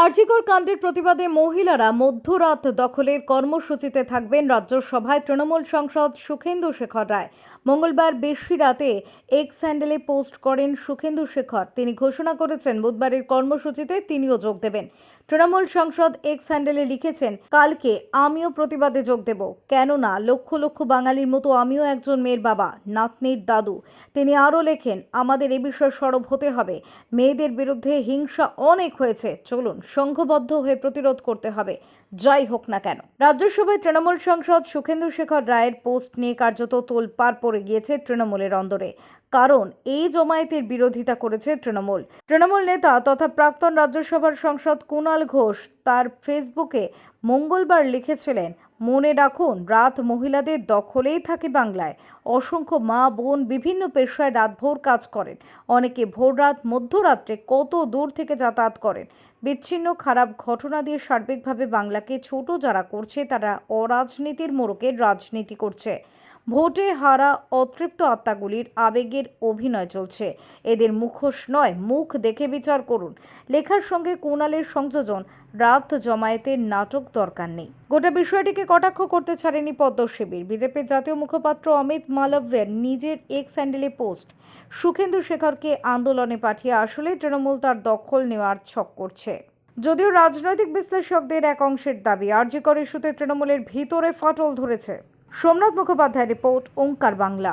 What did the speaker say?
আরজিকর কাণ্ডের প্রতিবাদে মহিলারা মধ্যরাত দখলের কর্মসূচিতে থাকবেন রাজ্যসভায় তৃণমূল সংসদ সুখেন্দু শেখর রায়। মঙ্গলবার বেশি রাতে এক স্যান্ডেলে পোস্ট করেন সুখেন্দু শেখর। তিনি ঘোষণা করেছেন, বুধবারের কর্মসূচিতে তিনিও যোগ দেবেন। তৃণমূল সংসদ এক্স স্যান্ডেলে লিখেছেন, কালকে আমিও প্রতিবাদে যোগ দেব। কেননা লক্ষ লক্ষ বাঙালির মতো আমিও একজন মেয়ের বাবা, নাতনির দাদু। তিনি আরও লেখেন, আমাদের এ বিষয়ে সরব হতে হবে। মেয়েদের বিরুদ্ধে হিংসা অনেক হয়েছে। চলুন, সংঘবদ্ধ হয়ে প্রতিরোধ করতে হবে। যাই হোক না কেন। রাজ্যসভায় তৃণমূল সংসদ সুখেন্দু শেখর রায়ের পোস্ট নিয়ে কার্যত তোলপাড় পড়ে গিয়েছে তৃণমূলের অন্দরে। কারণ এই জমায়েতের বিরোধিতা করেছে তৃণমূল। তৃণমূল নেতা তথা প্রাক্তন রাজ্যসভার সাংসদ কুণাল ঘোষ তার ফেসবুকে মঙ্গলবার লিখেছিলেন, মনে রাখুন, রাত মহিলাদের দখলেই থাকে বাংলায়। অসংখ্য মা, বোন বিভিন্ন পেশায় রাতভোর কাজ করেন। অনেকে ভোর রাত মধ্যরাত্রে কত দূর থেকে যাতায়াত করেন। বিচ্ছিন্ন, খারাপ ঘটনা দিয়ে সার্বিকভাবে বাংলাকে ছোট যারা করছে, তারা অরাজনীতির মোড়কে রাজনীতি করছে। ভোটে হারা অতৃপ্ত আত্মাগুলির আবেগের অভিনয় চলছে। এদের মুখোশ নয়, মুখ দেখে বিচার করুন। লেখার সঙ্গে কুণালের সংযোজন, রাত জমায়েতের নাটক দরকার নেই। গোটা বিষয়টিকে কটাক্ষ করতে ছাড়েনি পদ্মশিবির বিজেপির জাতীয় মুখপাত্র অমিত মালব্যের নিজের এক্স হ্যান্ডেলে পোস্ট। সুখেন্দু শেখরকে আন্দোলনে পাঠিয়ে আসলে তৃণমূল তার দখল নেওয়ার ছক করছে। যদিও রাজনৈতিক বিশ্লেষকদের এক অংশের দাবি আরজিকর ইস্যুতে তৃণমূলের ভিতরে ফাটল ধরেছে। সোমনাথ মুখোপাধ্যায় রিপোর্ট ওঙ্কার বাংলা।